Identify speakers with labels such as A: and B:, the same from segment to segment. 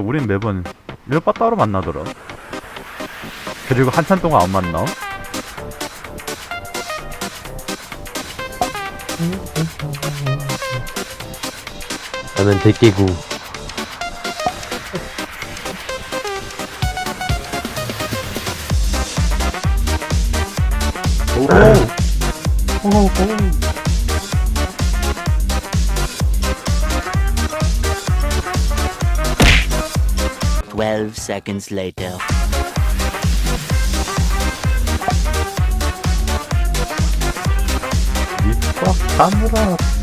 A: 근데 우린 매번 일바 따로 만나더라. 그리고 한참 동안 안 만나.
B: 나는 대깨구. 오. 오. 오.
C: 12 seconds later.
A: 밑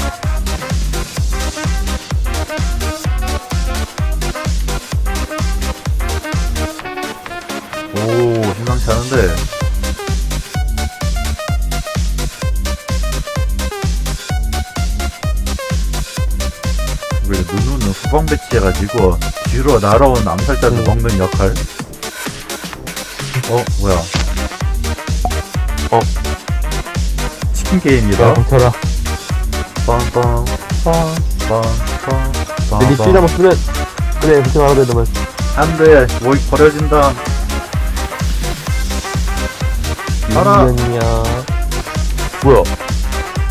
A: 후방 배치해가지고 뒤로 날아온 암살자를
B: 음.
A: 먹는 역할. 어, 뭐야? 어, 치킨 게임이다.
B: 야, 멈춰라.
A: 빵빵 빵빵빵
B: 여기 실 한번 쓰면 그래 그렇게 말하면 되더만
A: 안돼 모이 버려진다 알아.
B: 미연이야 뭐야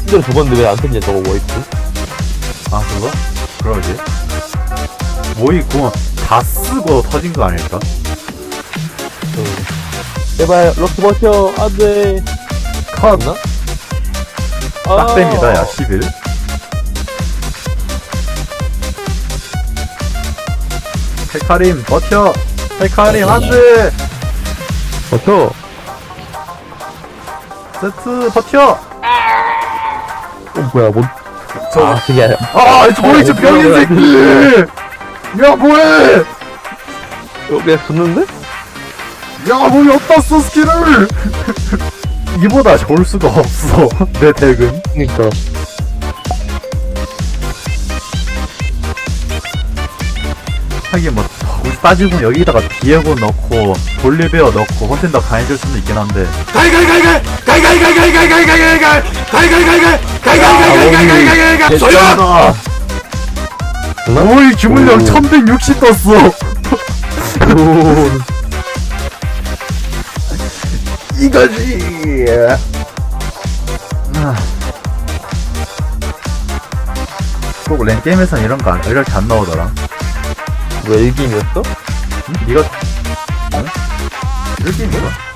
B: 신대로 줘봤는데 왜안 터지냐 저거 뭐 워이프
A: 아 그거? 그러지 모이 궁다 쓰고 터진 거 아닐까?
B: 제발 럭키 버텨. 안돼.
A: 컷!
B: 나?
A: 빡셉니다 야 11. 헤카림 버텨. 헤카림 안돼.
B: 버텨.
A: 세트 버텨.
B: 어 뭐야 뭐
A: 저-
B: 아 그게 아니야
A: 아저 모이 저 병인 새끼 야 뭐해
B: 어, 내가 줬는데?
A: 야, 뭐이 없다 써 스킬을! 이보다 좋을 수가 없어. 내 덱은.
B: 그니까
A: 하긴 뭐, 굳이 따지고 여기다가 디에고 넣고, 볼리베어 넣고, 훨씬 더 강해질 수는 있긴 한데.
B: 됐다
A: 오이 주문력
B: 오.
A: 1160 떴어! 이거지! 아. 꼭 랭게임에선 이런 거 안, 이렇게 안 나오더라.
B: 뭐야 일기임이었어?
A: 응? 니가, 응? 랭게임인가?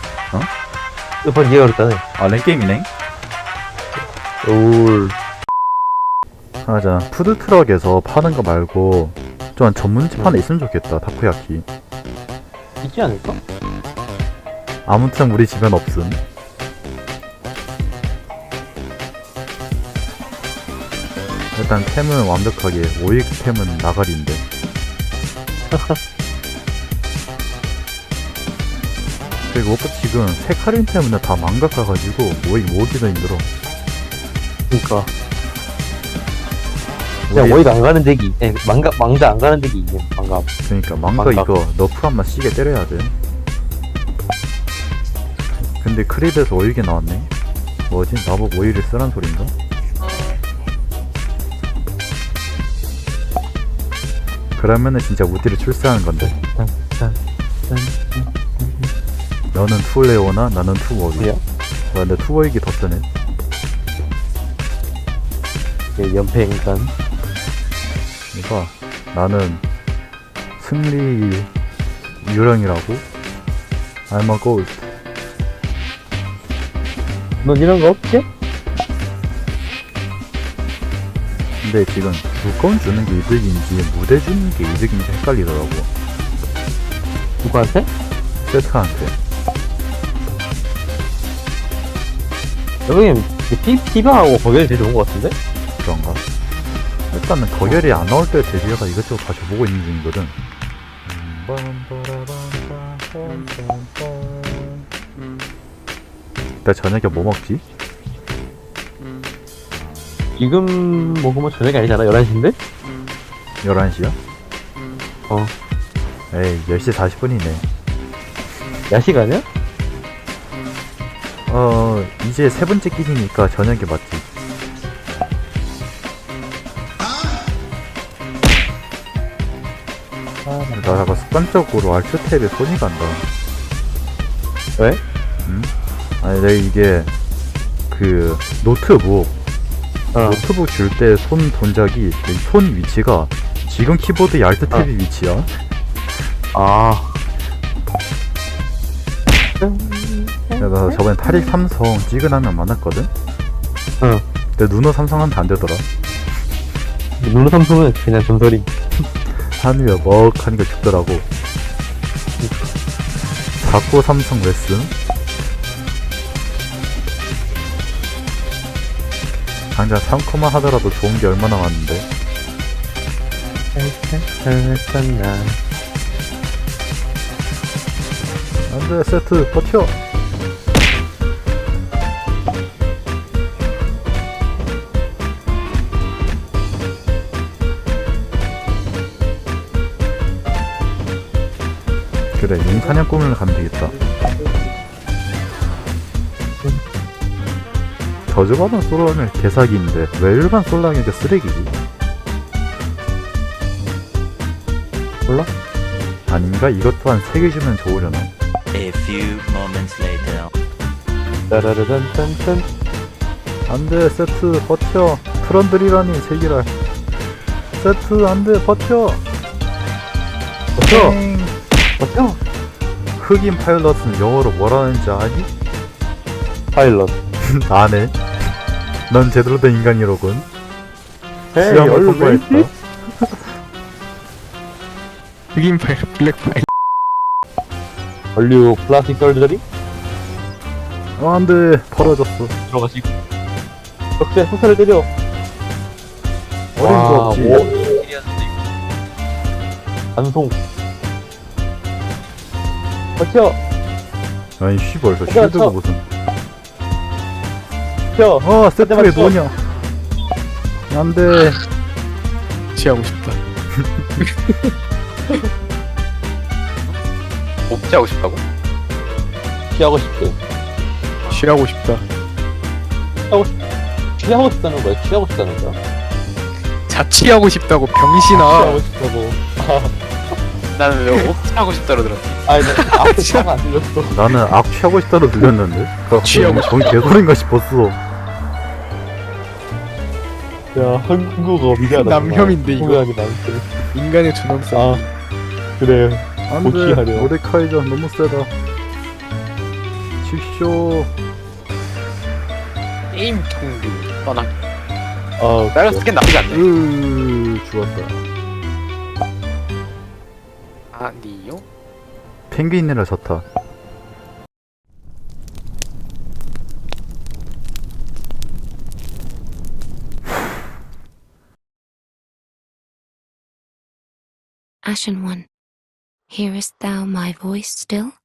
B: 이번 이해가 그랬다네
A: 아, 랭게임이네?
B: 올
A: 맞아. 푸드트럭에서 파는 거 말고, 좀 전문집 하나 있으면 좋겠다, 타코야키.
B: 있지 않을까?
A: 아무튼 우리 집엔 없음. 일단 템은 완벽하게 오익 템은 나가리인데. 그리고 오빠 지금 세카린 때문에 다 망각 가가지고 오익 모으기도 힘들어.
B: 그니까 그냥 워이가 안 가는 덱이 예, 망가 망자 안 가는 덱이 있네 망가
A: 그러니까 망가
B: 망각.
A: 이거 너프 한번 시게 때려야 돼. 근데 크립에서 오익이 나왔네. 뭐지? 나보고 오익을 쓰란 소린가? 그러면은 진짜 우디를 출세하는 건데. 너는 투 레오나 나는 투워이.
B: 뭐야?
A: 와, 근데 투워익이 더 뜨네.
B: 예, 연패 인간
A: 이봐, 나는 승리 유령이라고. I'm a ghost.
B: 넌 이런 거 없지?
A: 근데 지금 물건 주는 게 이득인지 무대 주는 게 이득인지 헷갈리더라고.
B: 누구한테?
A: 세트한테.
B: 여기 피, 피방하고 거기가 제일 좋은 거 같은데?
A: 그런가? 일단은 거결이 안 나올 때 데뷔가 이것저것 다 줘보고 있는 중이거든. 나 저녁에 뭐 먹지?
B: 지금 먹으면 저녁이 아니잖아 11시인데?
A: 11시야?
B: 어
A: 에이 10시 40분이네
B: 야식 아니야?
A: 어 이제 세 번째 끼니니까 저녁에 맞지 나나 잠깐 습관적으로 알트 탭에 손이 간다.
B: 왜?
A: 아니 내가 이게 그 노트북
B: 어.
A: 노트북 줄 때 손 동작이 이손 위치가 지금 키보드의 알트 탭이 위치야.
B: 아.
A: 내가 저번에 타릭 삼성 찍은 화면 만났거든.
B: 응.
A: 근데 누노 삼성한테 안 되더라.
B: 누르 삼성은 그냥 전설이.
A: 하늘이 먹하니까 죽더라고. 자꾸 삼성 레슨. 당장 3코마 하더라도 좋은 게 얼마나 많은데. 안돼 세트 버텨. 그래 용사냥 꿈을 가면 되겠다. 저주받은 솔라면 개사기인데 왜 일반 솔라인데 쓰레기지?
B: 몰라?
A: 아닌가? 이것 또한 세개 주면 좋으려나?
C: A few moments later.
B: 따라라란딴딴.
A: 안돼 세트 버텨 트런들이라니 제기랄 세트 안돼 버텨
B: 버텨!
A: 땡.
B: 버텨!
A: 흑인 파일럿은 영어로 뭐라는지 아니?
B: 파일럿.
A: 안해 넌 제대로 된 인간이로군
B: 헤이,
A: 시험을
B: 얼른
A: 통과했다?
D: 흑인 파일, 블랙 파일.
B: 얼류 플라스틱 썰저리?
A: 어 안돼 벌어졌어
B: 들어가시고. 적대 후사를 때려.
A: 어림도 없지
B: 뭐. 반송. 버텨!
A: 아니 씨발 저
B: 쳐,
A: 쉴드가
B: 쳐.
A: 무슨
B: 버텨!
A: 어 세트 왜
B: 쳐.
A: 뭐냐 안돼
D: 취하고 싶다.
E: 복제하고 싶다고?
B: 취하고 싶대.
D: 취하고 싶다.
B: 취하고 싶다는 거야? 취하고 싶다는 거야?
D: 자취하고 싶다고 병신아.
B: 취하고 싶다고.
E: 나는 왜 옥치하고 싶다로 들었지?
B: 아니, 나 차가 안 들렸어.
A: 나는 악 취하고 싶다로 들렸는데
D: 취하고
A: 정 개소리인가 싶었어
B: 야, 한국어 위대하다.
D: 남혐인데, 이거.
B: 후회하게.
D: 인간의 존엄성.
B: 아, 그래.
A: 안돼
B: 복귀하려.
A: 모데카이저 너무 세다 칩쇼
E: 게임 통류 떠나
B: 아,
E: 다른 스킨 나쁘지 않네
A: 으 죽었다
E: 아니요?
A: 펭귄이라 졌다
F: Ashen One, hearest thou my voice still?